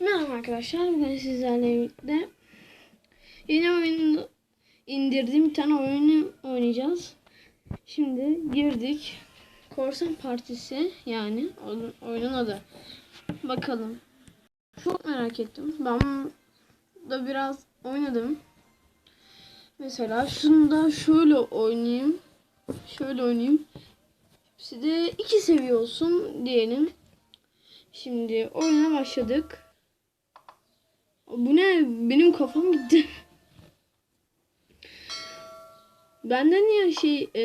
Merhaba arkadaşlar. Bugün sizlerle birlikte yeni oyunu indirdiğim bir tane oyunu oynayacağız. Şimdi girdik. Korsan Partisi yani oyun- oyunun adı. Bakalım. Çok merak ettim. Ben da biraz oynadım. Mesela şunu da şöyle oynayayım. Şöyle oynayayım. Hepsi de iki seviye olsun diyelim. Şimdi oyuna başladık. Bu ne? Benim kafam gitti. Bende niye şey e,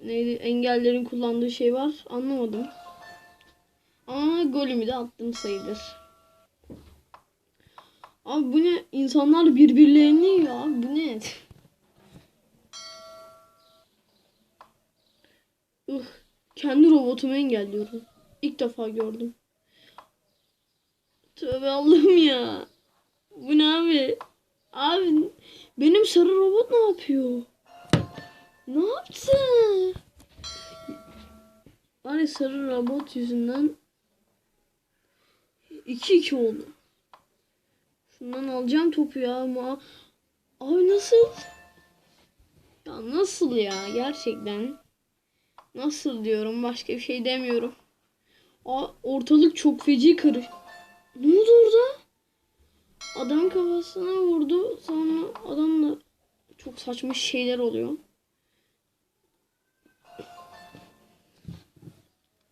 neydi engellerin kullandığı şey var anlamadım. Ama golümü de attım sayılır. Abi bu ne? İnsanlar birbirlerini yiyor abi. Bu ne? Ih, kendi robotumu engelliyorum. İlk defa gördüm. Tövbe Allah'ım ya. Abi? Benim sarı robot ne yapıyor? Ne yaptı? Ya sarı robot yüzünden 2-2 oldu. Şundan alacağım topu ya ama abi nasıl? Ya nasıl ya gerçekten? Nasıl diyorum başka bir şey demiyorum. Aa, ortalık çok feci karış. Ne oldu orada? Adamın kafasına vurdu. Sonra adamla çok saçma şeyler oluyor.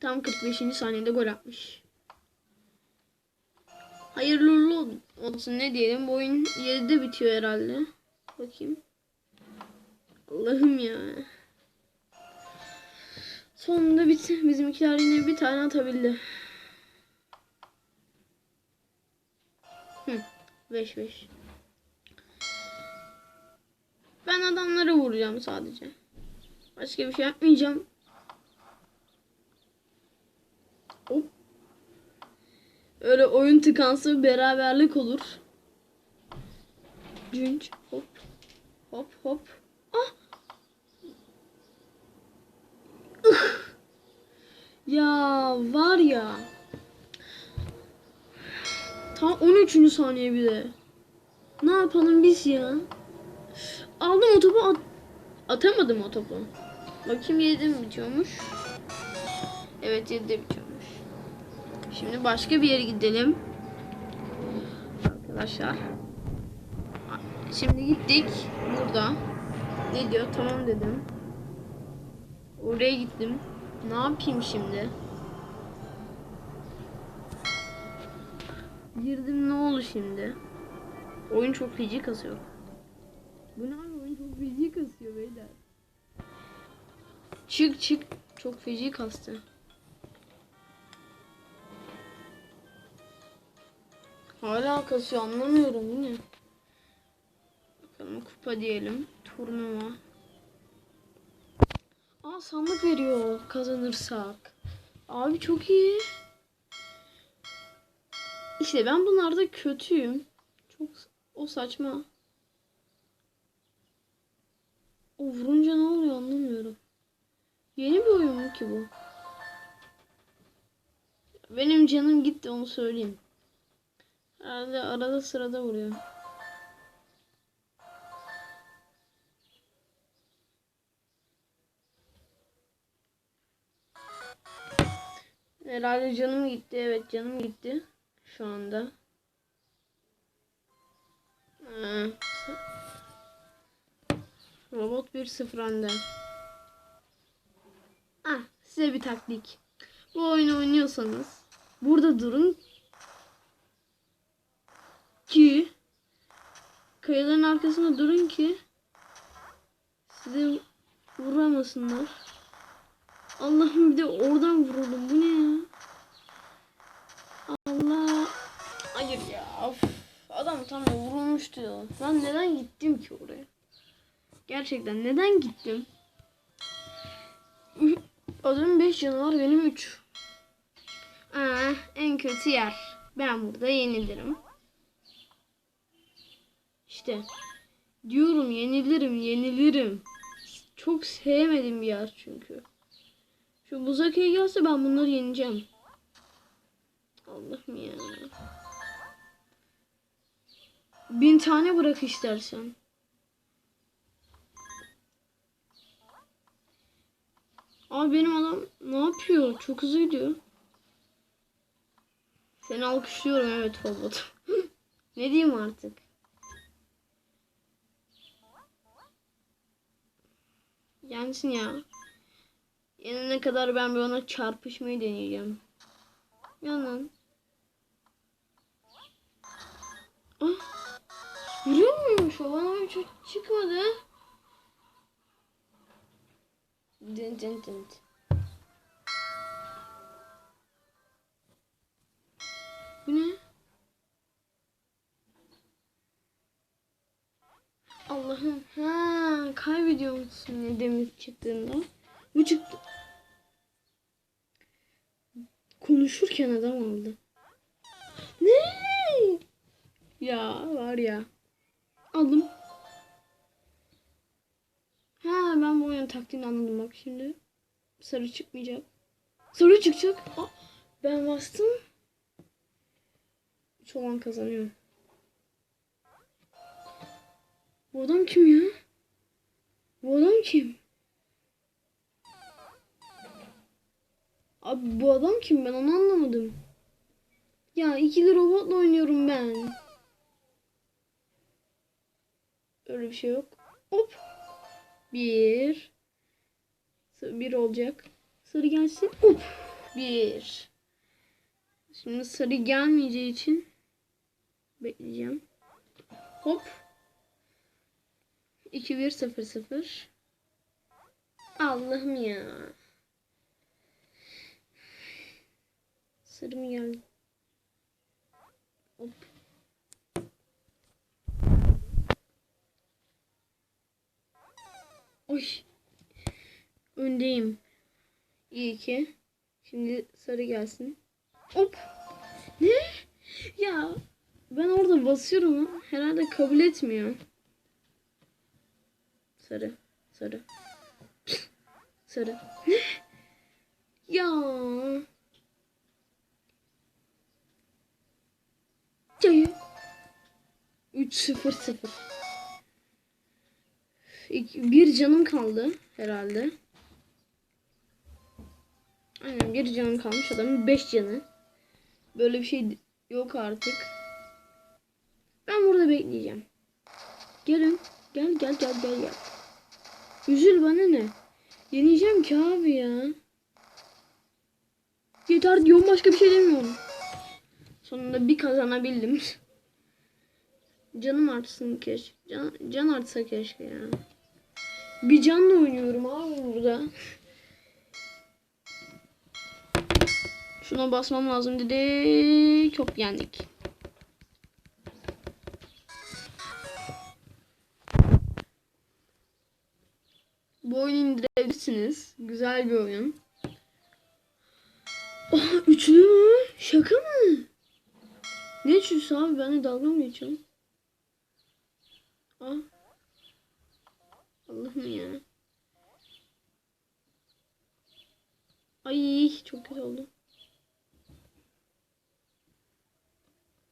Tam 45. saniyede gol atmış. Hayırlı olsun ne diyelim. Bu oyun 7'de bitiyor herhalde. Bakayım. Allah'ım ya. Sonunda bitti. Bizimkiler yine bir tane atabildi. 5 5. Ben adamları vuracağım sadece. Başka bir şey yapmayacağım. Hop. Öyle oyun tıkansı beraberlik olur. Cünç hop. Hop hop. Ah. Ya var ya. Tam 13. saniye bir de. Ne yapalım biz ya? Aldım o topu at atamadım o topu. Bakayım 7 mi bitiyormuş? Evet 7'de bitiyormuş. Şimdi başka bir yere gidelim. Arkadaşlar. Şimdi gittik. Burada. Ne diyor? Tamam dedim. Oraya gittim. Ne yapayım şimdi? Girdim ne oldu şimdi? Oyun çok feci kasıyor. Bu ne abi oyun çok feci kasıyor beyler. Çık çık çok feci kastı. Hala kasıyor anlamıyorum bu ne? Bakalım kupa diyelim. Turnuva. Aa sandık veriyor kazanırsak. Abi çok iyi. İşte ben bunlarda kötüyüm. Çok o saçma. O vurunca ne oluyor anlamıyorum. Yeni bir oyun mu ki bu? Benim canım gitti onu söyleyeyim. Herhalde arada sırada vuruyor. Herhalde canım gitti. Evet canım gitti. Şu anda. Robot 1-0 önde. Ah, size bir taktik. Bu oyunu oynuyorsanız burada durun ki kayaların arkasında durun ki size vuramasınlar. Allah'ım bir de oradan vuruldum. Bu ne ya? Adam tam da vurulmuştu ya. Ben neden gittim ki oraya? Gerçekten neden gittim? Adamın 5 canı var benim 3. Aa, en kötü yer. Ben burada yenilirim. İşte diyorum yenilirim yenilirim. Çok sevmedim bir yer çünkü. Şu Buzaka'ya gelse ben bunları yeneceğim. Allah'ım ya. Bin tane bırak istersen. Abi benim adam ne yapıyor? Çok hızlı gidiyor. Seni alkışlıyorum evet robot. ne diyeyim artık? Yensin ya. Yenene kadar ben bir ona çarpışmayı deneyeceğim. Yanan. Ah. Muymuş? O bana hiç çıkmadı. Dın dın dın. Bu ne? Allah'ım. Ha, kaybediyor musun ne demek çıktığında? Bu çıktı. Konuşurken adam aldı. Ne? Ya var ya. Aldım. Ha ben bu oyunun taktiğini anladım bak şimdi. Sarı çıkmayacak. Sarı çıkacak. Aa, ben bastım. Üç olan kazanıyor. Bu adam kim ya? Bu adam kim? Abi bu adam kim ben onu anlamadım. Ya ikili robotla oynuyorum ben. Öyle bir şey yok. Hop. Bir. Bir olacak. Sarı gelsin. Hop. Bir. Şimdi sarı gelmeyeceği için bekleyeceğim. Hop. 2 1 0 0. Allah'ım ya. Sarı mı geldi? Hop. Oy. Öndeyim. İyi ki. Şimdi sarı gelsin. Hop. Ne? Ya ben orada basıyorum. Herhalde kabul etmiyor. Sarı. Sarı. Sarı. Ne? Ya. Cayı. 3-0-0. Bir canım kaldı herhalde. Aynen bir canım kalmış adamın 5 canı. Böyle bir şey yok artık. Ben burada bekleyeceğim. Gelin. Gel gel gel gel gel. Üzül bana ne? Yeneceğim ki abi ya. Yeter diyorum başka bir şey demiyorum. Sonunda bir kazanabildim. Canım artsın keşke. Can, can artsa keşke ya. Bir canla oynuyorum abi burada. Şuna basmam lazım dedik. Çok yendik. Bu oyunu indirebilirsiniz. Güzel bir oyun. Oha üçlü mü? Şaka mı? Ne üçlüsü abi? Ben de dalga mı geçiyorum? Ah. Allah'ım ya. Ay çok kötü oldu.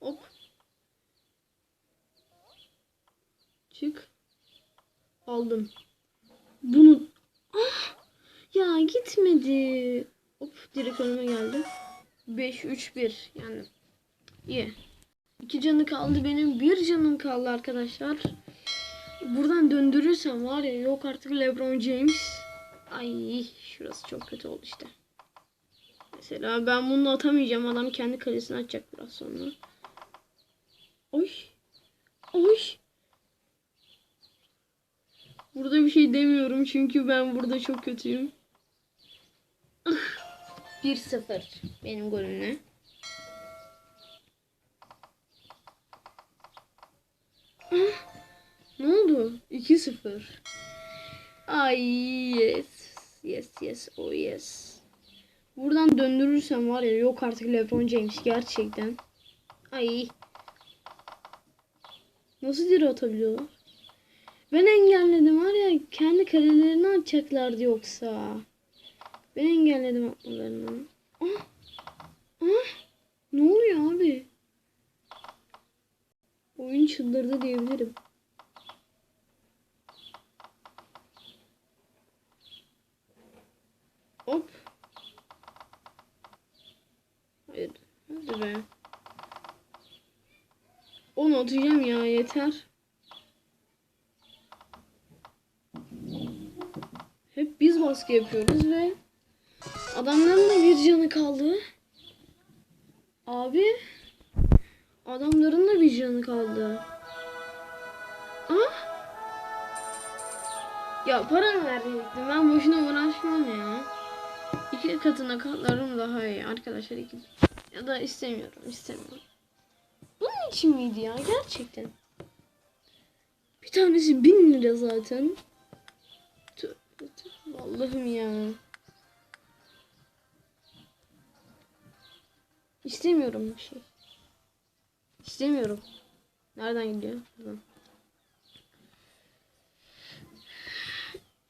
Hop. Çık. Aldım. Bunu ah ya gitmedi. Hop direkt önüme geldi. 5 3 1 yani iyi. İki canı kaldı benim. Bir canım kaldı arkadaşlar. Buradan döndürürsem var ya yok artık LeBron James. Ay şurası çok kötü oldu işte. Mesela ben bunu atamayacağım. Adam kendi kalesini atacak biraz sonra. Oy. Oy. Burada bir şey demiyorum çünkü ben burada çok kötüyüm. Ah. 1-0 benim golümle. Ah. Ne oldu? 2-0. Ay yes. Yes yes oh yes. Buradan döndürürsem var ya yok artık LeBron James gerçekten. Ay. Nasıl dire atabiliyorlar? Ben engelledim var ya kendi kalelerini atacaklardı yoksa. Ben engelledim atmalarını. Ah. Ah. Ne oluyor abi? Oyun çıldırdı diyebilirim. Hop. Hayır. Hadi be. Onu atacağım ya yeter. Hep biz baskı yapıyoruz ve adamların da bir canı kaldı. Abi adamların da bir canı kaldı. Ah! Ya para mı verecektim? Ben boşuna uğraşmam ya. İki katına katlarım daha iyi arkadaşlar. Iki... Ya da istemiyorum, istemiyorum. Bunun için miydi ya gerçekten? Bir tanesi bin lira zaten. Allah'ım ya. İstemiyorum bir şey. İstemiyorum. Nereden gidiyor?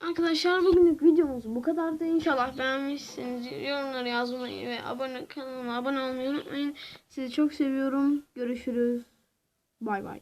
Arkadaşlar bugünlük videomuz bu kadardı. İnşallah beğenmişsiniz. Yorumları yazmayı ve abone kanalıma abone olmayı unutmayın. Sizi çok seviyorum. Görüşürüz. Bay bay.